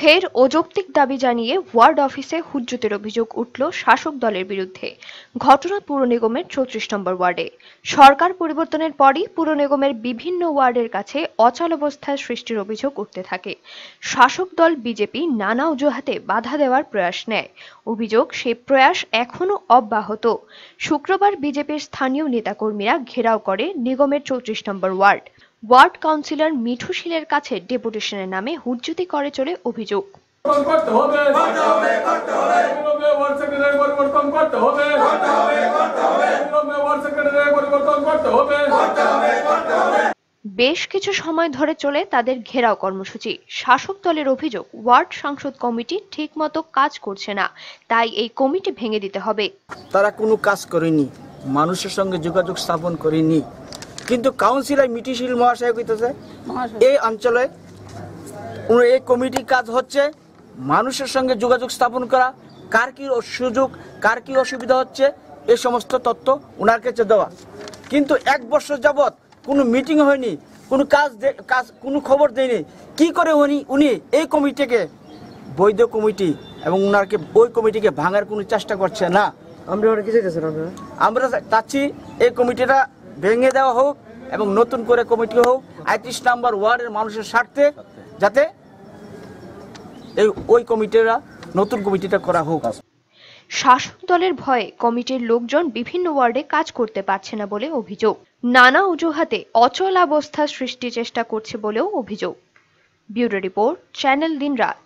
ফের অযৌক্তিক দাবি জানিয়ে ওয়ার্ড অফিসে হুজ্জতের অভিযোগ উঠল শাসক দলের বিরুদ্ধে। ঘটনা পুর নিগমের চৌত্রিশ নম্বর ওয়ার্ডে। সরকার পরিবর্তনের পরই পুর নিগমের বিভিন্ন ওয়ার্ডের কাছে অচল অবস্থার সৃষ্টির অভিযোগ উঠতে থাকে। শাসক দল বিজেপি নানা অজুহাতে বাধা দেওয়ার প্রয়াস নেয়। অভিযোগ, সে প্রয়াস এখনও অব্যাহত। শুক্রবার বিজেপির স্থানীয় নেতাকর্মীরা ঘেরাও করে নিগমের চৌত্রিশ number ward. Ward councillor Mithu শীলের কাছে ডেপুটেশনের নামে হুজ্জুতি করে চলে অভিযোগ। বেশ কিছু সময় ধরে চলে তাদের ঘেরাও কর্মসূচি। শাসক দলের অভিযোগ ওয়ার্ড সংসদ কমিটি ঠিকমতো কাজ করছে না। তাই এই কমিটি ভেঙে দিতে হবে। তারা কোনো কাজ করেনি। মানুষের সঙ্গে যোগাযোগ স্থাপন করেনি। কিন্তু কাউন্সিলর মিটিশীল মহাশয় কইতেছে এই অঞ্চলে এই কমিটি কাজ হচ্ছে মানুষের সঙ্গে যোগাযোগ স্থাপন করা কার কি সুযোগ কার কি অসুবিধা হচ্ছে এই সমস্ত তথ্য ওনার কাছে দেওয়া। কিন্তু এক বছর যাবৎ কোনো মিটিং হয়নি কোনো কাজ কাজ কোনো খবর দেয়নি। কি করে উনি উনি এই কমিটিকে বৈধ কমিটি এবং ওনারকে ওই কমিটিকে ভাঙার কোনো চেষ্টা করছে না? আমরা ওরা কি আমরা চাচ্ছি এই কমিটিটা ভেঙে দেওয়া হোক এবং নতুন করে কমিটি হোক আইত্রিশ নাম্বার ওয়ার্ডের মানুষের স্বার্থে যাতে এই ওই কমিটিরা, নতুন কমিটিটা করা হোক। শাসক দলের ভয়ে কমিটির লোকজন বিভিন্ন ওয়ার্ডে কাজ করতে পারছে না বলে অভিযোগ। নানা অজুহাতে অচল অবস্থা সৃষ্টির চেষ্টা করছে বলেও অভিযোগ। ব্যুরো রিপোর্ট, চ্যানেল দিন রাত